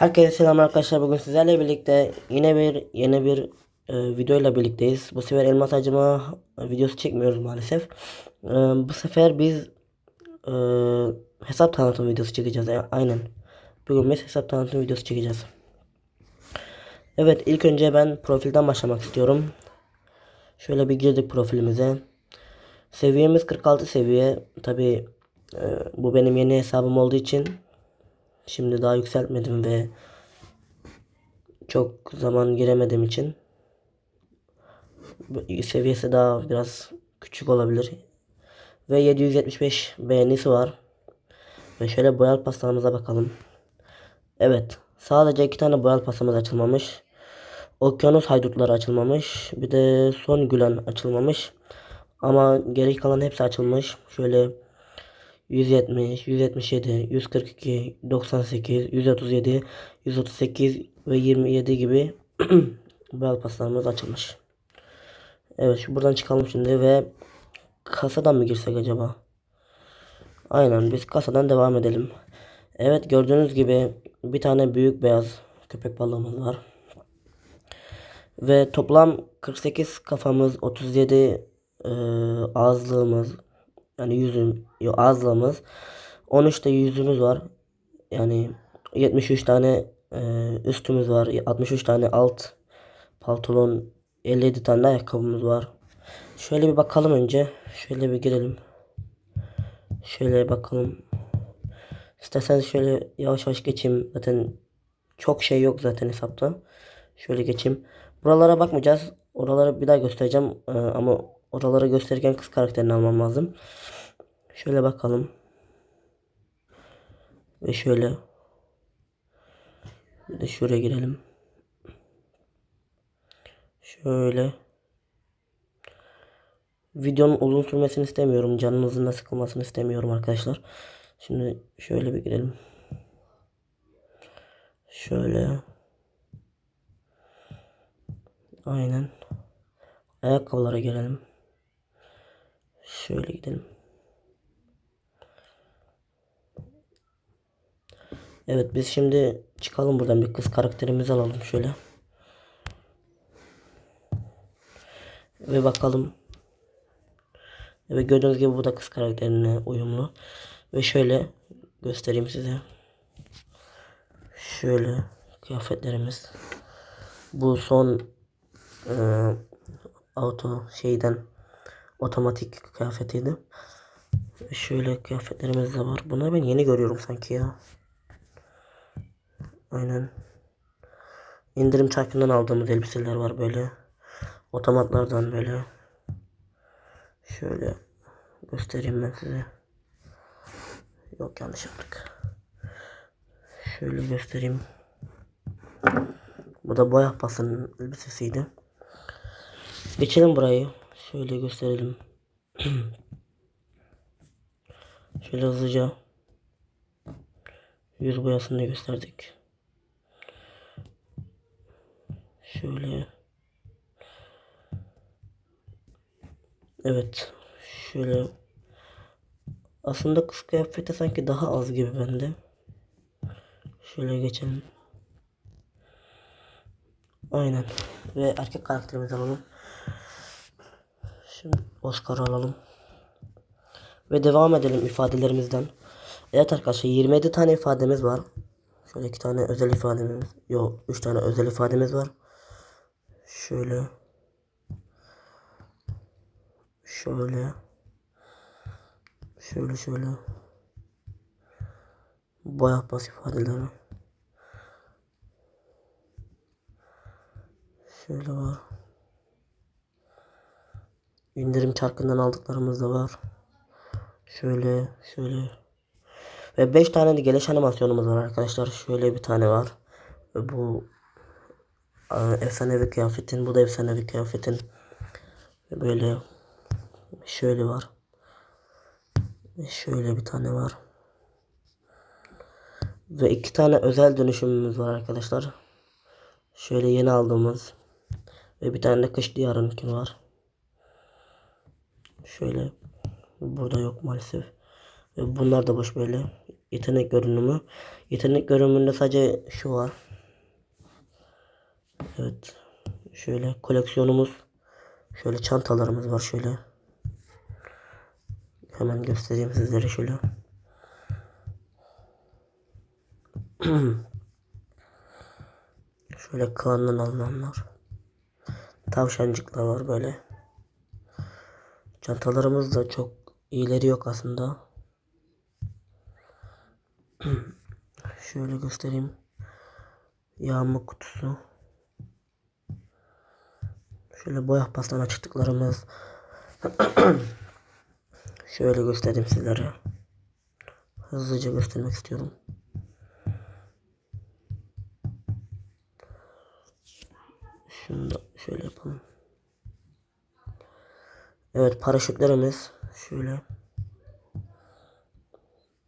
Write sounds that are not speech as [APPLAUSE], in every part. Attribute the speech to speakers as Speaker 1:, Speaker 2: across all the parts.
Speaker 1: Herkese selam arkadaşlar. Bugün sizlerle birlikte yine bir yeni bir e, video ile birlikteyiz. Bu sefer elmas acıma videosu çekmiyoruz maalesef. E, bu sefer biz e, hesap tanıtım videosu çekeceğiz. A- aynen. Bugün biz hesap tanıtım videosu çekeceğiz. Evet ilk önce ben profilden başlamak istiyorum. Şöyle bir girdik profilimize. Seviyemiz 46 seviye. Tabi bu benim yeni hesabım olduğu için Şimdi daha yükseltmedim ve çok zaman giremediğim için seviyesi daha biraz küçük olabilir. Ve 775 beğenisi var. Ve şöyle boyal pastalarımıza bakalım. Evet. Sadece iki tane boyal pastamız açılmamış. Okyanus haydutları açılmamış. Bir de son gülen açılmamış. Ama geri kalan hepsi açılmış. Şöyle 170, 177, 142, 98, 137, 138 ve 27 gibi [CLEARS THROAT] bel paslarımız açılmış. Evet şu buradan çıkalım şimdi ve kasadan mı girsek acaba? Aynen biz kasadan devam edelim. Evet gördüğünüz gibi bir tane büyük beyaz köpek balığımız var. Ve toplam 48 kafamız, 37 e, ağızlığımız, yani yüzüm, yo, ağızlığımız, 13 de yüzümüz var. Yani 73 tane e, üstümüz var, 63 tane alt pantolon, 57 tane ayakkabımız var. Şöyle bir bakalım önce. Şöyle bir girelim. Şöyle bakalım. İsterseniz şöyle yavaş yavaş geçeyim. Zaten çok şey yok zaten hesapta. Şöyle geçeyim. Buralara bakmayacağız. Oraları bir daha göstereceğim. Ee, ama oraları gösterirken kız karakterini almam lazım. Şöyle bakalım. Ve şöyle. Bir de şuraya girelim. Şöyle. Videonun uzun sürmesini istemiyorum. Canınızın da sıkılmasını istemiyorum arkadaşlar. Şimdi şöyle bir girelim. Şöyle. Aynen. Ayakkabılara gelelim. Şöyle gidelim. Evet biz şimdi çıkalım buradan bir kız karakterimizi alalım şöyle. Ve bakalım. Evet gördüğünüz gibi bu da kız karakterine uyumlu. Ve şöyle göstereyim size. Şöyle kıyafetlerimiz. Bu son e, auto şeyden otomatik kıyafetiydi. Şöyle kıyafetlerimiz de var. Bunları ben yeni görüyorum sanki ya. Aynen. İndirim çarkından aldığımız elbiseler var böyle. Otomatlardan böyle. Şöyle göstereyim ben size. Yok yanlış yaptık. Şöyle göstereyim. Bu da boya pasının elbisesiydi. Geçelim burayı. Şöyle gösterelim. [CLEARS THROAT] Şöyle hızlıca yüz boyasını gösterdik. Şöyle. Evet. Şöyle. Aslında kız kıyafeti sanki daha az gibi bende. Şöyle geçelim. Aynen. Ve erkek karakterimizi alalım. Şimdi Oscar'ı alalım. Ve devam edelim ifadelerimizden. Evet arkadaşlar 27 tane ifademiz var. Şöyle iki tane özel ifademiz. Yok 3 tane özel ifademiz var. Şöyle. Şöyle. Şöyle şöyle. Boya bas ifadeleri. Şöyle var. İndirim çarkından aldıklarımız da var. Şöyle şöyle. Ve 5 tane de geliş animasyonumuz var arkadaşlar. Şöyle bir tane var. Ve bu e, efsanevi kıyafetin. Bu da efsanevi kıyafetin. Böyle şöyle var. Ve şöyle bir tane var. Ve iki tane özel dönüşümümüz var arkadaşlar. Şöyle yeni aldığımız. Ve bir tane de kış diyarınki var. Şöyle burada yok maalesef. Ve bunlar da boş böyle. yetenek görünümü. Yetenek görünümünde sadece şu var. Evet. Şöyle koleksiyonumuz. Şöyle çantalarımız var şöyle. Hemen göstereyim sizlere şöyle. [CLEARS THROAT] şöyle klandan alınanlar. Tavşancıklar var böyle. Çantalarımız da çok iyileri yok aslında. [CLEARS THROAT] Şöyle göstereyim. Yağmur kutusu. Şöyle boya pastan açtıklarımız. [CLEARS THROAT] Şöyle göstereyim sizlere. Hızlıca göstermek istiyorum. Şunu da şöyle yapalım. Evet paraşütlerimiz şöyle.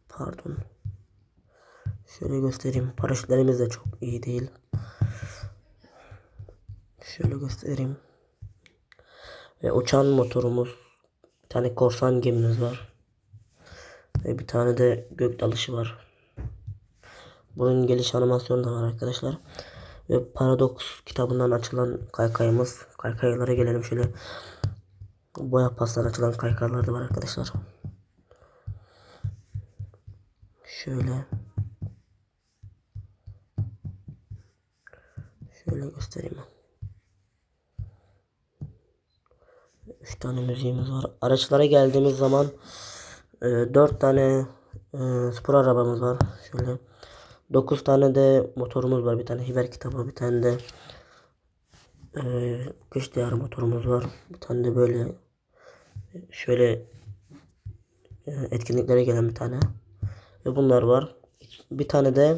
Speaker 1: Pardon. Şöyle göstereyim. Paraşütlerimiz de çok iyi değil. Şöyle göstereyim. Ve uçan motorumuz. Bir tane korsan gemimiz var. Ve bir tane de gök dalışı var. Bunun geliş animasyonu da var arkadaşlar. Ve Paradox kitabından açılan kaykayımız. Kaykaylara gelelim şöyle. Boya pastan açılan kaykaylar da var arkadaşlar. Şöyle. Şöyle göstereyim. Üç tane müziğimiz var. Araçlara geldiğimiz zaman e, dört tane e, spor arabamız var. Şöyle. Dokuz tane de motorumuz var. Bir tane hiber kitabı, bir tane de e, kış diyarı motorumuz var. Bir tane de böyle şöyle e, etkinliklere gelen bir tane. Ve bunlar var. Bir tane de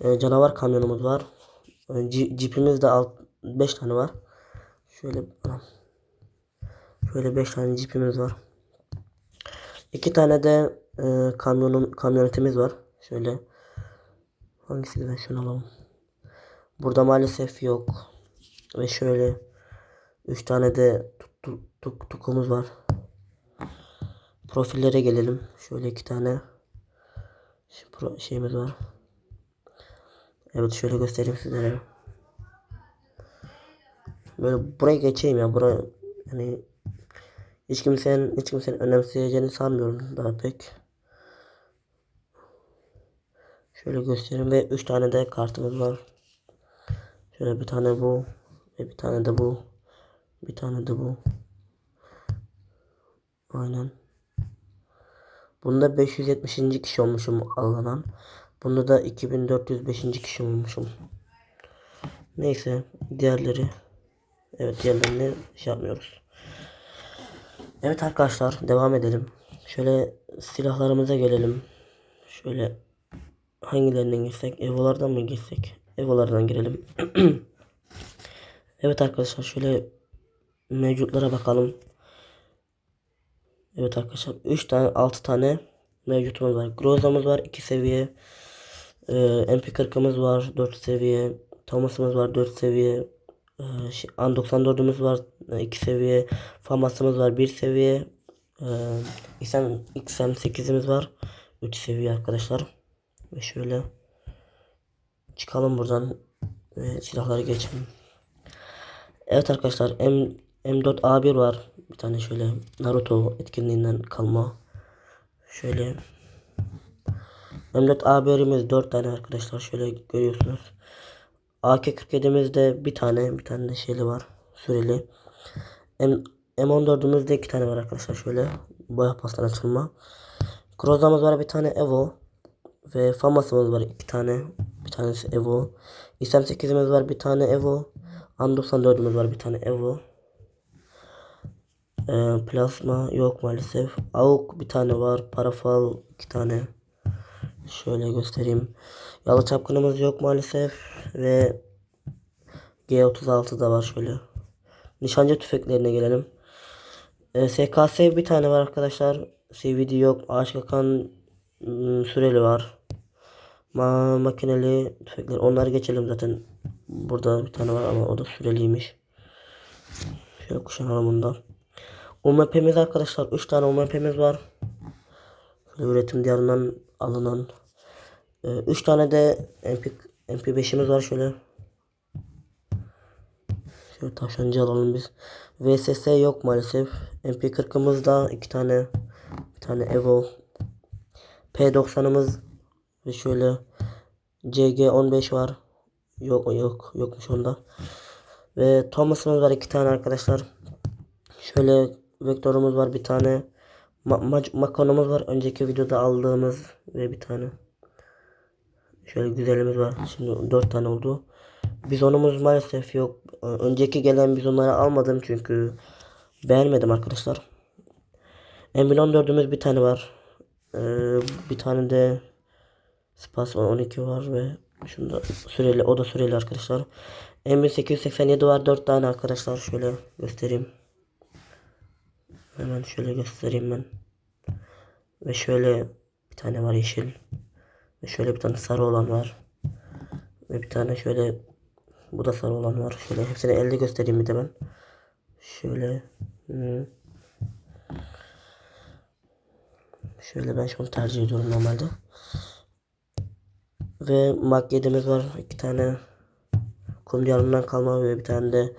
Speaker 1: e, canavar kamyonumuz var. E, ci- Jeep'imiz de 5 tane var. Şöyle. Şöyle 5 tane jeepimiz var. 2 tane de e, kamyonum kamyonetimiz var. Şöyle hangisiydi ben şunu alalım. Burada maalesef yok. Ve şöyle 3 tane de tuk, tuk, tuk, tukumuz var. Profillere gelelim. Şöyle iki tane pro- şeyimiz var. Evet şöyle göstereyim sizlere. Böyle buraya geçeyim ya. Buraya yani hiç kimsenin hiç kimsenin önemseyeceğini sanmıyorum daha pek. Şöyle göstereyim ve 3 tane de kartımız var. Şöyle bir tane bu ve bir tane de bu. Bir tane de bu. Aynen. Bunda 570. kişi olmuşum alınan. Bunda da 2405. kişi olmuşum. Neyse diğerleri evet diğerlerini şey yapmıyoruz. Evet arkadaşlar devam edelim. Şöyle silahlarımıza gelelim. Şöyle hangilerinden girsek? Evolardan mı girsek? Evolardan girelim. [CLEARS THROAT] evet arkadaşlar şöyle mevcutlara bakalım. Evet arkadaşlar 3 tane 6 tane mevcutumuz var. Groza'mız var 2 seviye. Ee, MP40'ımız var 4 seviye. Thomas'ımız var 4 seviye. Ee, şey, An 94'ümüz var 2 seviye. Famas'ımız var 1 seviye. Ee, XM, XM8'imiz var 3 seviye arkadaşlar. Ve şöyle çıkalım buradan ve silahları geçelim. Evet arkadaşlar M M4A1 var. Bir tane şöyle Naruto etkinliğinden kalma. Şöyle M4A1'imiz 4 tane arkadaşlar. Şöyle görüyorsunuz. AK-47'mizde bir tane, bir tane de şeyli var. Süreli. M M14'ümüzde iki tane var arkadaşlar. Şöyle boya pastan açılma. Croza'mız var bir tane Evo. Ve Famas'ımız var iki tane. Bir tanesi Evo. XM8'imiz var bir tane Evo. An 94'ümüz var bir tane Evo. Ee, plasma yok maalesef. AUK bir tane var. Parafal iki tane. Şöyle göstereyim. Yalı çapkınımız yok maalesef. Ve G36 da var şöyle. Nişancı tüfeklerine gelelim. Ee, SKS bir tane var arkadaşlar. CVD yok. Ağaç kakan ım, süreli var. Ma makineli tüfekler. Onları geçelim zaten. Burada bir tane var ama o da süreliymiş. Şöyle kuşanalım bundan. UMP'miz arkadaşlar 3 tane UMP'miz var. Üretim diyarından alınan 3 tane de MP, MP5'imiz var şöyle. Şöyle tavşancı alalım biz. VSS yok maalesef. MP40'ımız da 2 tane. Bir tane Evo. P90'ımız ve şöyle CG15 var. Yok yok yokmuş onda. Ve Thomas'ımız var iki tane arkadaşlar. Şöyle vektörümüz var bir tane. Ma ma- makonumuz var. Önceki videoda aldığımız ve bir tane. Şöyle güzelimiz var. Şimdi dört tane oldu. Bizonumuz maalesef yok. Ö- Önceki gelen bizonları almadım çünkü beğenmedim arkadaşlar. M14'ümüz bir tane var. Ee, bir tane de Spas 12 var ve şunda süreli o da süreli arkadaşlar. M1887 var 4 tane arkadaşlar şöyle göstereyim. Hemen şöyle göstereyim ben. Ve şöyle bir tane var yeşil. Ve şöyle bir tane sarı olan var. Ve bir tane şöyle bu da sarı olan var. Şöyle hepsini elde göstereyim bir de ben. Şöyle. hı. Şöyle ben şunu tercih ediyorum normalde. Ve Mac 7'miz var. iki tane kum diyarından kalma ve bir tane de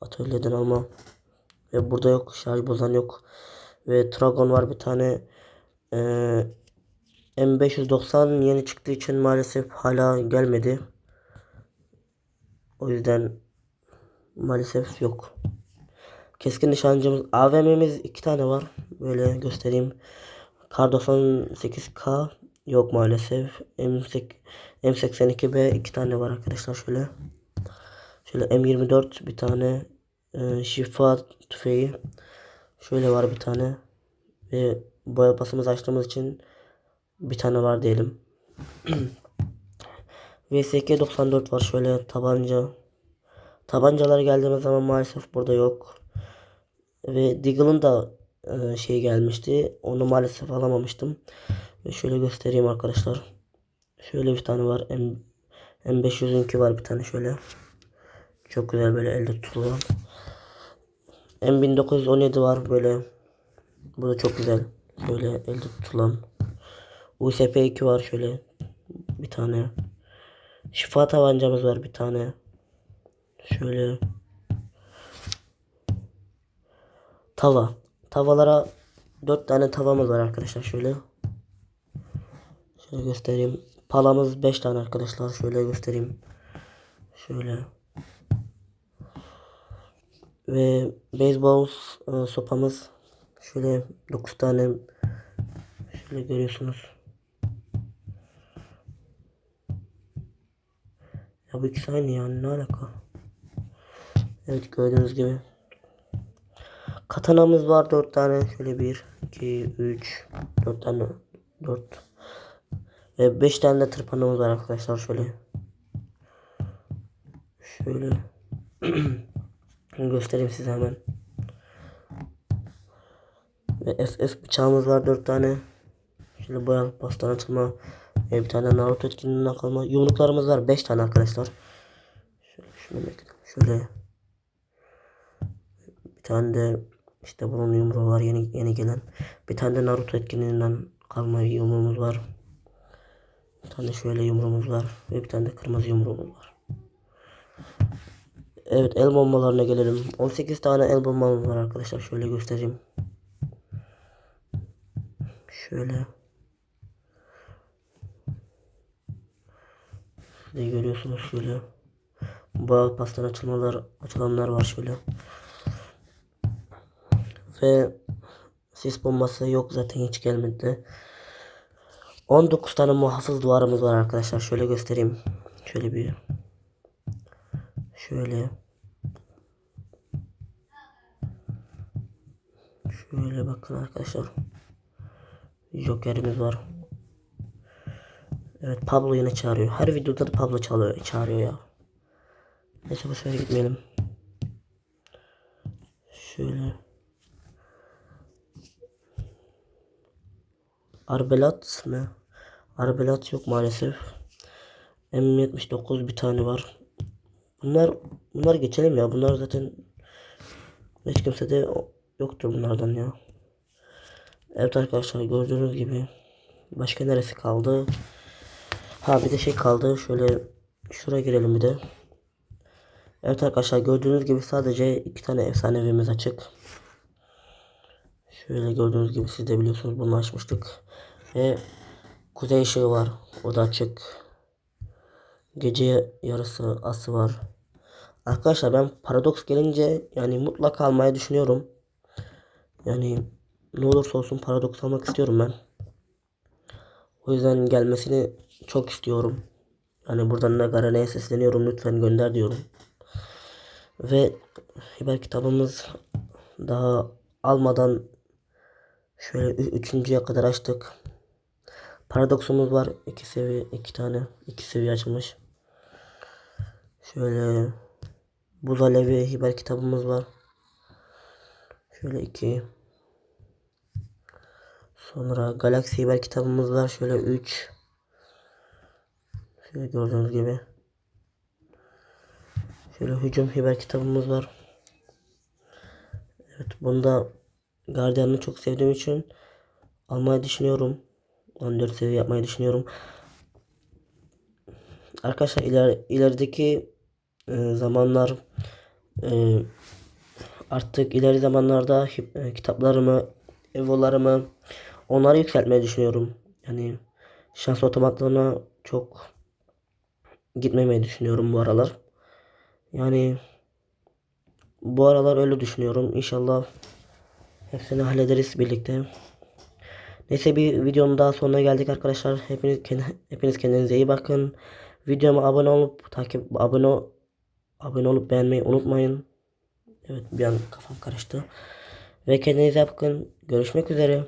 Speaker 1: atölyeden alma. Ve burada yok. Şarj bozan yok. Ve Tragon var bir tane. Ee, M590 yeni çıktığı için maalesef hala gelmedi. O yüzden maalesef yok. Keskin nişancımız AVM'miz iki tane var. Böyle göstereyim. Kar 98K yok maalesef. M8, M82B iki tane var arkadaşlar şöyle. Şöyle M24 bir tane e, şifa tüfeği. Şöyle var bir tane. Ve boya açtığımız için bir tane var diyelim. [CLEARS THROAT] VSK 94 var şöyle tabanca. Tabancalar geldiğimiz zaman maalesef burada yok. Ve Deagle'ın da şey gelmişti. Onu maalesef alamamıştım. Ve şöyle göstereyim arkadaşlar. Şöyle bir tane var. M M500'ünki var bir tane şöyle. Çok güzel böyle elde tutuluyor. M1917 var böyle. Bu da çok güzel. Böyle elde tutulan. USP2 var şöyle. Bir tane. Şifa tabancamız var bir tane. Şöyle. Tava. Tavalara 4 tane tavamız var arkadaşlar şöyle. Şöyle göstereyim. Palamız 5 tane arkadaşlar. Şöyle göstereyim. Şöyle. Ve beyzbol e, sopamız şöyle 9 tane şöyle görüyorsunuz. Ya bu ikisi aynı yani ne alaka? Evet gördüğünüz gibi. Katanamız var 4 tane. Şöyle 1, 2, 3, 4 tane. 4. Ve 5 tane de tırpanımız var arkadaşlar şöyle. Şöyle. [CLEARS THROAT] Göstereyim size hemen. Ve SS bıçağımız var 4 tane. Şöyle boyalı pastan açılma. Ve bir tane Naruto etkinliğinden kalma. Yumruklarımız var 5 tane arkadaşlar. Şöyle şunu bekledim. Şöyle. Bir tane de işte bunun yumruğu var yeni yeni gelen. Bir tane de Naruto etkinliğinden kalma yumruğumuz var. Bir tane şöyle yumruğumuz var. Ve bir tane de kırmızı yumruğumuz var. Evet el bombalarına gelelim. 18 tane el bombamız var arkadaşlar. Şöyle göstereyim. Şöyle. Şurada görüyorsunuz şöyle. Bağ pastan açılmalar açılanlar var şöyle. Ve sis bombası yok zaten hiç gelmedi. 19 tane muhafız duvarımız var arkadaşlar. Şöyle göstereyim. Şöyle bir. Şöyle. Şöyle bakın arkadaşlar. Joker'imiz var. Evet Pablo yine çağırıyor. Her videoda da Pablo çalıyor, çağırıyor ya. Neyse bu sefer gitmeyelim. Şöyle. Arbelat mı? Arbelat yok maalesef. M79 bir tane var. Bunlar bunlar geçelim ya. Bunlar zaten hiç kimse de yoktur bunlardan ya. Evet arkadaşlar gördüğünüz gibi Başka neresi kaldı? Ha bir de şey kaldı. Şöyle şuraya girelim bir de. Evet arkadaşlar gördüğünüz gibi sadece iki tane efsanevimiz açık. Şöyle gördüğünüz gibi siz de biliyorsunuz bunu açmıştık. Ve kuzey ışığı var. O da açık. Gece yarısı ası var. Arkadaşlar ben paradoks gelince yani mutlaka almayı düşünüyorum. Yani ne olursa olsun paradoks almak istiyorum ben. O yüzden gelmesini çok istiyorum. Yani buradan Nagarene'ye sesleniyorum lütfen gönder diyorum. Ve hiber kitabımız daha almadan şöyle üçüncüye kadar açtık. Paradoksumuz var. iki seviye, iki tane, iki seviye açılmış. Şöyle Buz Alevi hiber kitabımız var. Şöyle iki. Sonra Galaxy hiber kitabımız var. Şöyle 3. Şöyle gördüğünüz gibi. Şöyle hücum hiber kitabımız var. Evet bunda Guardian'ı çok sevdiğim için almayı düşünüyorum. 14 seviye yapmayı düşünüyorum. Arkadaşlar iler, ilerideki e, zamanlar e, artık ileri zamanlarda e, kitaplarımı, evolarımı onları yükseltmeyi düşünüyorum. Yani şans otomatlarına çok gitmemeyi düşünüyorum bu aralar. Yani bu aralar öyle düşünüyorum. İnşallah hepsini hallederiz birlikte. Neyse bir videonun daha sonuna geldik arkadaşlar. Hepiniz hepiniz kendinize iyi bakın. Videoma abone olup takip abone abone olup beğenmeyi unutmayın. Evet bir an kafam karıştı. Ve kendinize bakın. Görüşmek üzere.